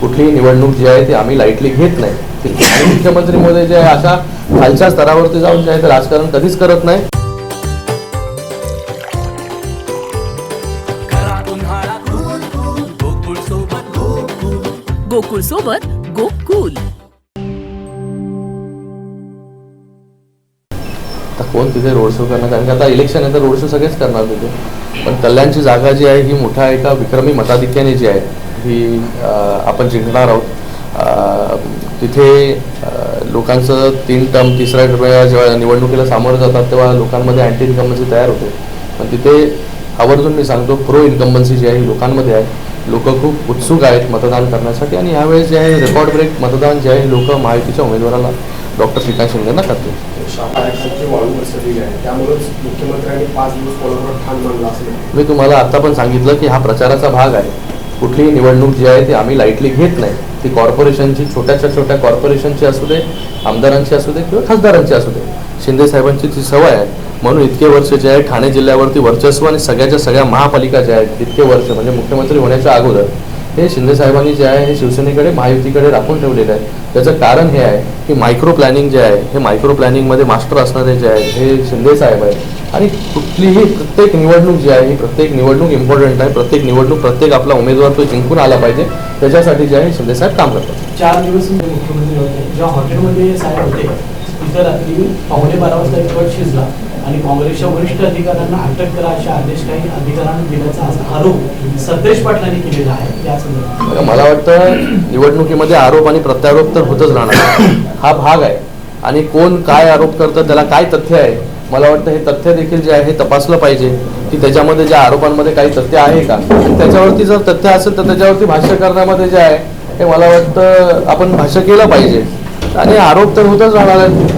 कुठलीही निवडणूक जी आहे ती आम्ही लाईटली घेत नाही. आणि मुख्यमंत्री मोदी जे आहे अशा खालच्या स्तरावरती जाऊन जे आहे ते राजकारण कधीच करत नाही. गोकुळ सोबत गोकुल. आता कोण तिथे रोड शो करणार? कारण की आता इलेक्शन आहे तर रोड शो सगळेच करणार तिथे. पण कल्याणची जागा जी आहे ही मोठ्या एका विक्रमी मताधिक्याने जी आहे ही आपण जिंकणार आहोत. तिथे लोकांचं तीन टर्म तिसऱ्या जेव्हा निवडणुकीला सामोरं जातात तेव्हा लोकांमध्ये अँटी इन्कम्बन्सी तयार होते. पण तिथे आवर्जून मी सांगतो प्रो इन्कम्बन्सी जी आहे लोकांमध्ये आहे. लोक खूप उत्सुक आहेत मतदान करण्यासाठी आणि यावेळेस जे आहे रेकॉर्ड ब्रेक मतदान जे आहे लोक महायुतीच्या उमेदवाराला डॉक्टर श्रीकांत शिंदेना असेल मी तुम्हाला आता पण सांगितलं की हा प्रचाराचा भाग आहे. कुठलीही निवडणूक जी आहे ती आम्ही लाईटली घेत नाही. ती कॉर्पोरेशनची छोट्याच्या छोट्या कॉर्पोरेशनची असू दे आमदारांची असू दे किंवा खासदारांची असू दे. शिंदे साहेबांची ती सवय आहे. म्हणून इतके वर्ष जे आहे ठाणे जिल्ह्यावरती वर्चस्व आणि सगळ्याच्या सगळ्या महापालिका ज्या आहेत इतके वर्ष म्हणजे मुख्यमंत्री होण्याच्या अगोदर हे शिंदे साहेबांनी जे आहे हे शिवसेनेकडे महायुतीकडे राखून ठेवलेलं आहे त्याचं कारण हे आहे की मायक्रो प्लॅनिंग जे आहे हे मायक्रो प्लॅनिंगमध्ये मास्टर असणारे जे आहेत हे शिंदे साहेब आहेत. आणि कुठलीही प्रत्येक निवडणूक जी आहे ही प्रत्येक निवडणूक इम्पॉर्टंट आहे. प्रत्येक निवडणूक प्रत्येक आपला उमेदवार तो जिंकून आला पाहिजे. त्याच्यासाठी जे आहे शिंदे साहेब काम करतात. चार दिवस मुख्यमंत्री होते. जेव्हा हॉटेलमध्ये साहेब होते तिथं रात्री पावणे बारा वाजता एक शिजला आणि काँग्रेसच्या वरिष्ठ अधिकाऱ्यांना अटक करा असे आदेश काही अधिकाऱ्यांना दिल्याचा असा आरोप सतेज पाटलांनी केलेला आहे. या संदर्भात मला वाटतं निवडणुकीमध्ये आरोप आणि प्रत्यारोप तर होतच राहणार. हा भाग आहे. आणि कोण काय आरोप करतं त्याला काय तथ्य आहे मला वाटतं हे तथ्य देखील जे आहे हे तपासलं पाहिजे की त्याच्यामध्ये ज्या आरोपांमध्ये काही तथ्य आहे का? त्याच्यावरती जर तथ्य असेल तर त्याच्यावरती भाष्य करण्यामध्ये जे आहे हे मला वाटतं आपण भाष्य केलं पाहिजे. आणि आरोप तर होतच राहणार आहेत.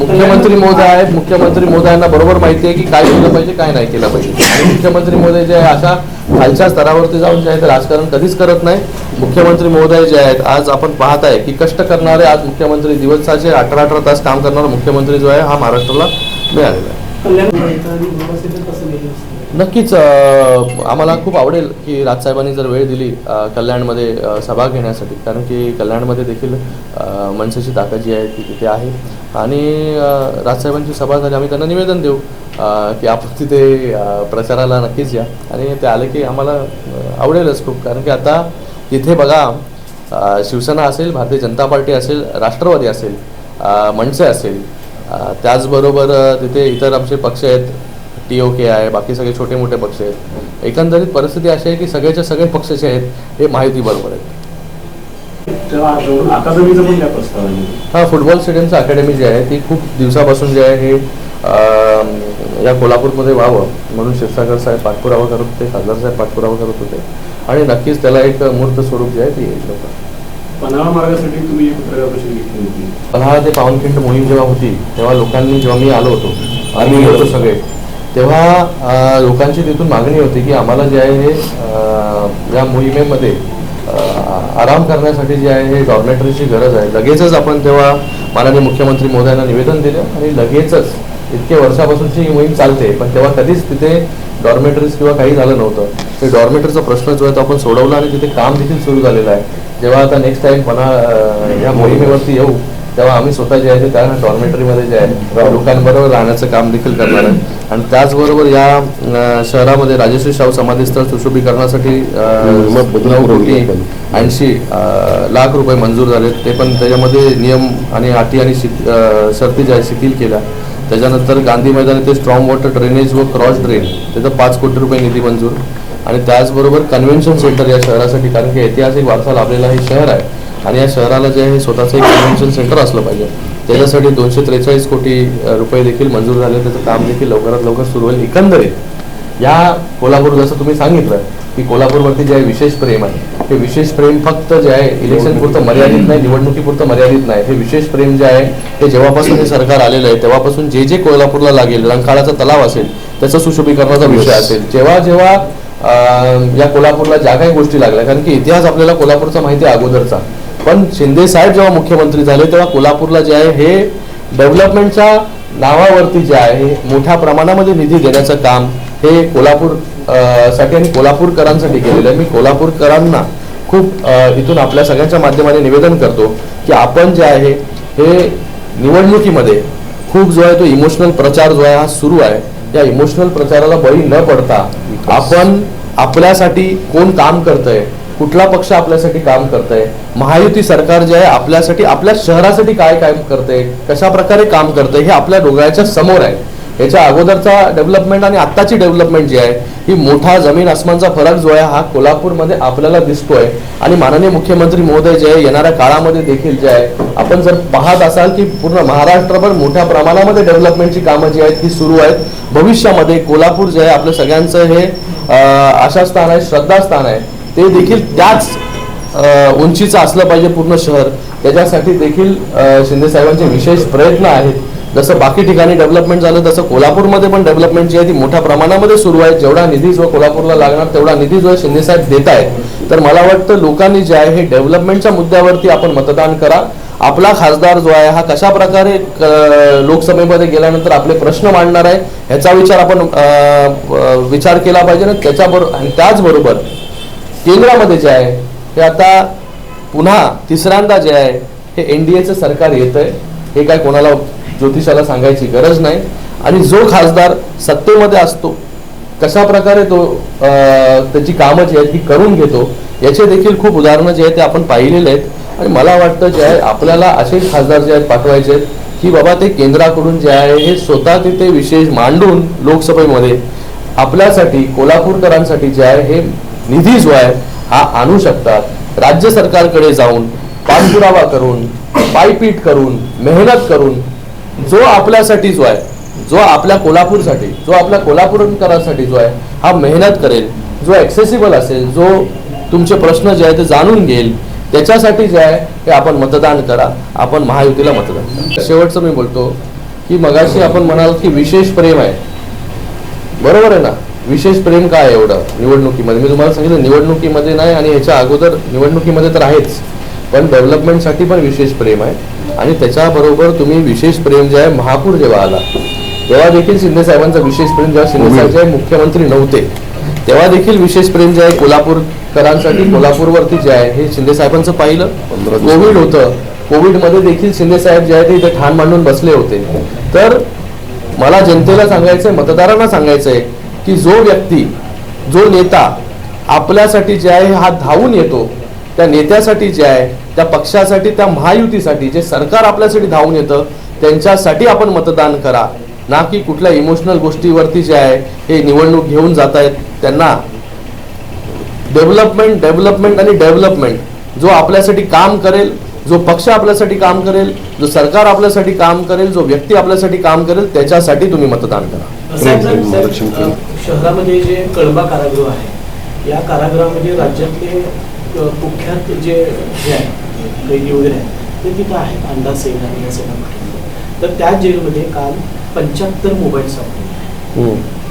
मुख्यमंत्री महोदय आहेत. मुख्यमंत्री महोदयांना बरोबर माहिती आहे की काय केलं पाहिजे काय नाही केलं पाहिजे. आणि मुख्यमंत्री महोदय जे आहे अशा खालच्या स्तरावरती जाऊन जे आहे ते राजकारण कधीच करत नाही. मुख्यमंत्री महोदय जे आहेत आज आपण पाहत आहे की कष्ट करणारे आज मुख्यमंत्री दिवसाचे अठरा अठरा तास काम करणारा मुख्यमंत्री जो आहे हा महाराष्ट्राला मिळालेला आहे. नक्कीच आम्हाला खूप आवडेल की राजसाहेबांनी जर वेळ दिली कल्याणमध्ये सभा घेण्यासाठी. कारण की कल्याणमध्ये देखील मनसेची ताकद जी आहे ती तिथे आहे. आणि राजसाहेबांची सभा झाली आम्ही त्यांना निवेदन देऊ की आपण तिथे प्रचाराला नक्कीच या. आणि ते आले की आम्हाला आवडेलच खूप. कारण की आता तिथे बघा शिवसेना असेल भारतीय जनता पार्टी असेल राष्ट्रवादी असेल मनसे असेल त्याचबरोबर तिथे इतर आमचे पक्ष आहेत टी ओ के आहे बाकी सगळे छोटे मोठे पक्ष आहेत. एकंदरीत परिस्थिती अशी आहे की सगळेच्या सगळे पक्ष जे आहेत हे माहिती बरोबर आहेत हा फुटबॉल स्टेडियमचं अकॅडमी जी आहे ती खूप दिवसापासून जे आहे हे या कोल्हापूरमध्ये व्हावं म्हणून क्षीरसागर साहेब पाठपुरावा करत होते खासदार साहेब पाठपुरावा करत होते. आणि नक्कीच त्याला एक मूर्त स्वरूप जे आहे ते येईल लवकर पन्हाळा मार्गासाठी तुम्ही घेतली होती? पन्हाळा ते पावनखिंड मोहीम जेव्हा होती तेव्हा लोकांनी जेव्हा मी आलो होतो आम्ही होतो सगळे. तेव्हा लोकांची तिथून मागणी होती की आम्हाला जे आहे हे या मोहिमेमध्ये आराम करण्यासाठी जे आहे हे डॉर्मेटरीची गरज आहे. लगेचच आपण तेव्हा माननीय मुख्यमंत्री मोदयांना निवेदन दिलं आणि लगेचच इतके वर्षापासूनची ही मोहीम चालते पण तेव्हा कधीच तिथे डॉर्मेटरीज किंवा काही झालं नव्हतं. ते डॉर्मेटरीचा प्रश्न जो आहे तो आपण सोडवला आणि तिथे काम देखील सुरू झालेलं आहे. जेव्हा आता नेक्स्ट टाइम पणा या मोहिमेवरती येऊ तेव्हा आम्ही स्वतः जे आहे ते त्या डॉर्मेटरीमध्ये जे आहे लोकांबरोबर राहण्याचं काम देखील करणार आहे. आणि त्याचबरोबर या शहरामध्ये राजश्री शाहू समाधीस्थळ सुशोभीकरणासाठी अं, नऊ कोटी ऐंशी लाख रुपये मंजूर झालेत ते पण त्याच्यामध्ये नियम आणि अटी आणि शर्ती ज्या शिथिल केल्या. त्याच्यानंतर गांधी मैदान येथे स्ट्रॉंग वॉटर ड्रेनेज व क्रॉस ड्रेन त्याचं पाच कोटी रुपये निधी मंजूर. आणि त्याचबरोबर कन्व्हेन्शन सेंटर या शहरासाठी कारण की ऐतिहासिक वारसा लाभलेला हे शहर आहे. आणि या शहराला जे आहे स्वतःचं एक कन्व्हेन्शन सेंटर असलं पाहिजे. त्याच्यासाठी दोनशे त्रेचाळीस कोटी रुपये देखील मंजूर झाले. त्याचं काम देखील लवकरात लवकर सुरू होईल. एकंदरीत या कोल्हापूर जसं तुम्ही सांगितलं की कोल्हापूरवरती जे आहे विशेष प्रेम आहे. हे विशेष प्रेम फक्त जे आहे इलेक्शन पुरतं मर्यादित नाही निवडणुकीपुरतं मर्यादित नाही. हे विशेष प्रेम जे आहे हे जेव्हापासून हे सरकार आलेलं आहे तेव्हापासून जे जे कोल्हापूरला लागेल रंकाळाचा तलाव असेल त्याचं सुशोभीकरणाचा विषय असेल जेव्हा जेव्हा या कोल्हापूरला ज्या काही गोष्टी लागल्या कारण की इतिहास आपल्याला कोल्हापूरचा माहिती आहे अगोदरचा. पण शिंदे साहेब जेव्हा मुख्यमंत्री झाले तेव्हा कोल्हापूरला जे आहे हे डेव्हलपमेंटच्या नावावरती जे आहे हे मोठ्या प्रमाणामध्ये निधी देण्याचं काम हे कोल्हापूरसाठी आणि कोल्हापूरकरांसाठी केलेलं आहे. मी कोल्हापूरकरांना खूप इथून आपल्या सगळ्यांच्या माध्यमाने निवेदन करतो की आपण जे आहे हे निवडणुकीमध्ये खूप जो आहे तो इमोशनल प्रचार जो आहे हा सुरू आहे. या इमोशनल प्रचाराला बळी न पडता आपण आपल्यासाठी कोण काम करतंय कुठला पक्ष आपल्यासाठी काम करतंय? महायुती सरकार जे आहे आपल्यासाठी आपल्या शहरासाठी काय काम करते कशा प्रकारे काम करतंय? हे आपल्या डोळ्याच्या समोर आहे. याच्या अगोदरचा डेव्हलपमेंट आणि आत्ताची डेव्हलपमेंट जी आहे ही मोठा जमीन आसमानचा फरक जो आहे हा कोल्हापूरमध्ये आपल्याला दिसतोय. आणि माननीय मुख्यमंत्री महोदय जे आहे येणाऱ्या काळामध्ये देखील जे आहे आपण जर पाहत असाल की पूर्ण महाराष्ट्रभर मोठ्या प्रमाणामध्ये डेव्हलपमेंटची कामं जी आहेत ती सुरू आहेत. भविष्यामध्ये कोल्हापूर जे आहे आपलं सगळ्यांचं हे आशा आशास्थान आहे श्रद्धास्थान आहे. ते देखील त्याच उंचीचं असलं पाहिजे पूर्ण शहर. त्याच्यासाठी देखील शिंदे साहेबांचे विशेष प्रयत्न आहेत. जसं बाकी ठिकाणी डेव्हलपमेंट झालं तसं कोल्हापूरमध्ये पण डेव्हलपमेंट जी आहे ती मोठ्या प्रमाणामध्ये सुरू आहे. जेवढा निधी जो कोल्हापूरला लागणार तेवढा निधी जो शिंदे साहेब देत आहेत. तर मला वाटतं लोकांनी जे आहे हे डेव्हलपमेंटच्या मुद्द्यावरती आपण मतदान करा. आपला खासदार जो आहे हा कशा प्रकारे लोकसभेमध्ये गेल्यानंतर आपले प्रश्न मांडणार आहे ह्याचा विचार आपण विचार केला पाहिजे आणि त्याच्याबरोबर आणि त्याचबरोबर केंद्रामध्ये जे आहे हे आता पुन्हा तिसऱ्यांदा जे आहे हे एन डी एचं सरकार येत आहे हे काय कोणाला ज्योतिषाला सांगायची गरज नाही. आणि जो खासदार सत्तेमध्ये असतो कशा प्रकारे तो त्याची कामं जी आहेत ती करून घेतो याचे देखील खूप उदाहरणं जे आहेत ते आपण पाहिलेले आहेत. आणि मला वाटतं जे आहे आपल्याला असे खासदार जे आहेत पाठवायचे आहेत की बाबा ते केंद्राकडून जे आहे हे स्वतः तिथे विशेष मांडून लोकसभेमध्ये आपल्यासाठी कोल्हापूरकरांसाठी जे आहे हे निधी जो आहे हा आणू शकतात. राज्य सरकारकडे जाऊन पाठपुरावा करून पायपीट करून मेहनत करून जो आपल्यासाठी जो आहे जो आपल्या कोल्हापूरसाठी जो आपल्या कोल्हापूरकरांसाठी जो आहे हा मेहनत करेल जो ॲक्सेसिबल असेल जो तुमचे प्रश्न जे आहे ते जाणून घेईल त्याच्यासाठी जे आहे ते आपण मतदान करा. आपण महायुतीला मतदान करा. शेवटचं मी बोलतो की मगाशी आपण म्हणाल की विशेष प्रेम आहे. बरोबर आहे ना? विशेष प्रेम काय एवढं निवडणुकीमध्ये? मी तुम्हाला सांगितलं निवडणुकीमध्ये नाही आणि ह्याच्या अगोदर निवडणुकीमध्ये तर आहेच. पण डेव्हलपमेंटसाठी पण विशेष प्रेम आहे. आणि त्याच्याबरोबर तुम्ही विशेष प्रेम जे आहे महापूर जेव्हा आला तेव्हा देखील शिंदे साहेबांचा विशेष प्रेम जेव्हा शिंदे साहेब जे मुख्यमंत्री नव्हते तेव्हा देखील विशेष प्रेम जे आहे कोल्हापूरकरांसाठी कोल्हापूरवरती जे आहे हे शिंदे साहेबांचं पाहिलं. कोविड होतं. कोविडमध्ये देखील शिंदे साहेब जे आहे ते इथे ठाण मांडून बसले होते. तर मला जनतेला सांगायचंय मतदारांना सांगायचंय की जो व्यक्ती जो नेता आपल्यासाठी जे आहे हा धावून येतो त्या नेत्यासाठी जे आहे त्या पक्षासाठी त्या महायुतीसाठी जे सरकार आपल्यासाठी धावून येतं त्यांच्यासाठी आपण मतदान करा. ना की कुठल्या इमोशनल गोष्टीवरती जे आहे हे निवडणूक घेऊन जात आहेत त्यांना. डेव्हलपमेंट डेव्हलपमेंट आणि डेव्हलपमेंट. जो आपल्यासाठी काम करेल जो पक्ष आपल्यासाठी काम करेल जो सरकार आपल्यासाठी काम करेल जो व्यक्ती आपल्यासाठी काम करेल त्याच्यासाठी तुम्ही मतदान करा. शहरामध्ये जे कळंबा कारागृह आहे या कारागृहामध्ये राज्यातले कुख्यात जे हे आहे कैदी वगैरे आहेत ते तिथं आहेत अंदाज सेन आणि या गोष्टी. तर त्या जेलमध्ये काल पंच्याहत्तर मोबाईल सापडले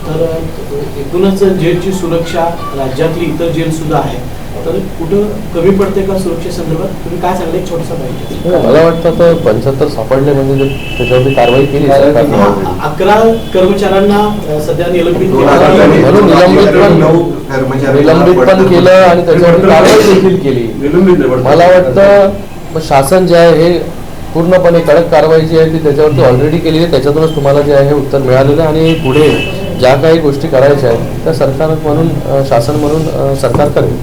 तर अ, एकूणच जेलची सुरक्षा राज्यातली इतर जेल सुद्धा आहे तर कुठं कमी पडते का सुरक्षेसंदर्भात तुम्ही काय सांगले? एक छोटासा पाहिजे मला वाटतं तर पंच्याहत्तर सापडले म्हणजे त्याच्यावरती कारवाई केली. हा, अकरा कर्मचाऱ्यांना सध्या निलंबित केलं. म्हणून निलंबित पण नऊ कर्मचारी निलंबित पण केलं आणि त्याच्यावरती कारवाई देखील केली. मला वाटतं शासन जे आहे हे पूर्णपणे कडक कारवाई जी आहे ती त्याच्यावरती ऑलरेडी केलेली आहे. त्याच्यातूनच तुम्हाला जे आहे उत्तर मिळालेलं आणि पुढे ज्या काही गोष्टी करायच्या आहेत त्या सरकार म्हणून शासन म्हणून सरकार करेल.